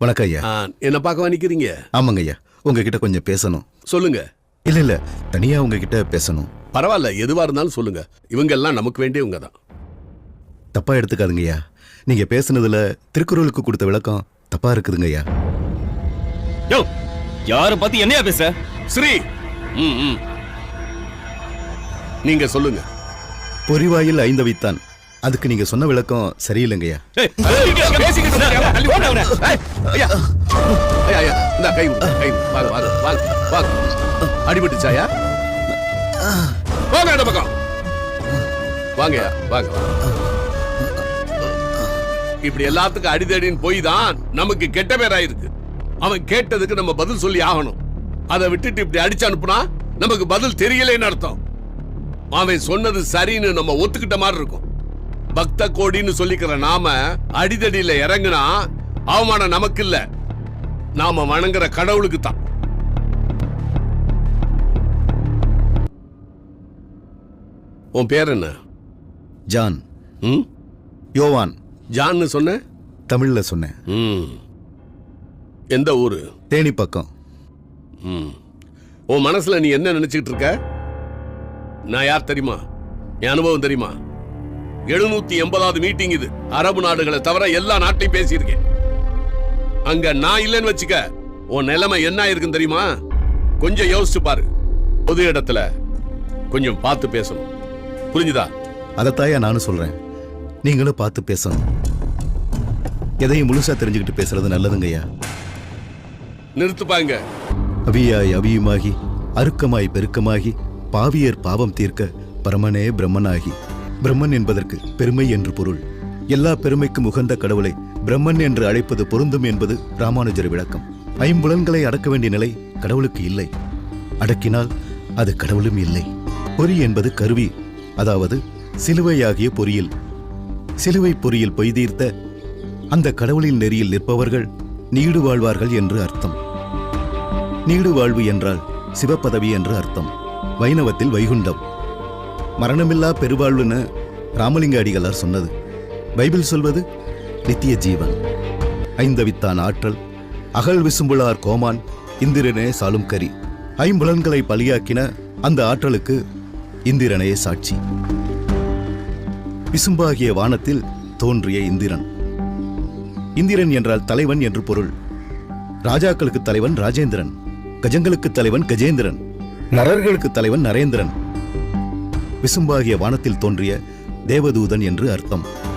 வணக்கம் ஐயா. என்ன பார்க்க நிக்கிறீங்க ஆமாங்க ஐயா. உங்ககிட்ட கொஞ்சம் பேசணும். சொல்லுங்க. இல்ல இல்ல. தனியா உங்ககிட்ட பேசணும். பரவாயில்ல எதுவா இருந்தாலும் சொல்லுங்க. இவங்க எல்லாம் நமக்கு வேண்டியவங்க தான். தப்பா எடுத்துக்காதுங்க ஐயா. நீங்க பேசுனதுல திருக்குறளுக்கு கொடுத்த விளக்கம் தப்பா இருக்குதுங்க ஐயா. யோ யார பத்தி என்னையா பேச? ஸ்ரீ! ம் ம். நீங்க சொல்லுங்க. பொறிவாயில் ஐந்தவித்தான். அதுக்கு நீங்க சொன்ன விளக்கம் சரியில்லைங்க ஐயா ஏய், அங்க பேசிக்கிட்டு இருக்காங்க. தள்ளி ஓட அவனை. ஏய், ஐயா. ஐயா ஐயா இந்த கை விடு, கை விடு. வாங்க வாங்க வாங்க வாங்க. அடிபட்டுச்சாயா வாங்க பக்கம். வாங்கய்யா வாங்க. வாங்க. இப்படி எல்லாத்துக்கும் அடிதடின்னு போய் தான் நமக்கு கெட்ட பேராயிருக்கு. அவன் கேட்டதுக்கு நம்ம பதில் சொல்லி ஆகணும். அதை விட்டுட்டு இப்படி அடிச்சு அனுப்புனா நமக்கு பதில் தெரியலைன்னு அர்த்தம். அவன் சொன்னது சரின்னு நம்ம ஒத்துக்கிட்ட மாதிரி இருக்கும். பக்த கோடின்னு சொல்லிக்கிற நாம அடிதடியில இறங்குனா அவமானம் நமக்கு இல்ல நாம வணங்குற கடவுளுக்கு தான் உன் பேர் என்ன? ஜான். ம்? யோவான். ஜான்னு சொன்ன? தமிழ்ல சொன்னேன் ம். எந்த ஊரு? தேனி பக்கம் ம். உன் மனசுல நீ என்ன நினைச்சுக்கிட்டு இருக்க? நான் யார் தெரியுமா? என் அனுபவம் தெரியுமா? எழுநூத்தி எண்பதாவது மீட்டிங் இது. அரபு நாடுகளை தவிர எல்லா நாட்டையும் பேசியிருக்கேன். அங்க நான் இல்லைன்னு வச்சுக்க உன் நிலைமை என்ன இருக்குன்னு தெரியுமா? கொஞ்சம் யோசிச்சு பாரு. பொது இடத்துல கொஞ்சம் பார்த்து பேசணும். புரிஞ்சுதா? அதைத்தாயா நானும் சொல்றேன். நீங்களும் பார்த்து பேசணும். எதையும் முழுசா தெரிஞ்சுக்கிட்டு பேசுறது நல்லதுங்க ஐயா நிறுத்துப்பாங்க அவியாய் அவியுமாகி அருக்கமாய் பெருக்கமாகி பாவியர் பாவம் தீர்க்க பரமனே பிரம்மனாகி. பிரம்மன் என்பதற்கு பெருமை என்று பொருள். எல்லா பெருமைக்கும் உகந்த கடவுளை பிரம்மன் என்று அழைப்பது பொருந்தும் என்பது ராமானுஜர் விளக்கம். ஐம்புலன்களை அடக்க வேண்டிய நிலை கடவுளுக்கு இல்லை. அடக்கினால் அது கடவுளும் இல்லை. பொறி என்பது கருவி அதாவது சிலுவையாகிய பொறியில். சிலுவை பொறியில் பொய்தீர்த்த அந்த கடவுளின் நெறியில் நிற்பவர்கள் நீடு வாழ்வார்கள் என்று அர்த்தம். நீடு வாழ்வு என்றால் சிவப்பதவி என்று அர்த்தம். வைணவத்தில் வைகுண்டம். மரணமில்லா பெருவாழ்வுன்னு ராமலிங்க அடிகளார் சொன்னது. பைபிள் சொல்வது நித்திய ஜீவன். ஐந்தவித்தான் ஆற்றல் அகல் விசும்புளார் கோமான் இந்திரனே சாலும் கரி. ஐம்புலன்களை பலியாக்கின அந்த ஆற்றலுக்கு இந்திரனே சாட்சி. விசும்பாகிய வானத்தில் தோன்றிய இந்திரன். இந்திரன் என்றால் தலைவன் என்று பொருள். ராஜாக்களுக்கு தலைவன் ராஜேந்திரன். கஜங்களுக்கு தலைவன் கஜேந்திரன். நரர்களுக்கு தலைவன் நரேந்திரன். விசும்பாகிய வானத்தில் தோன்றிய தேவதூதன் என்று அர்த்தம்.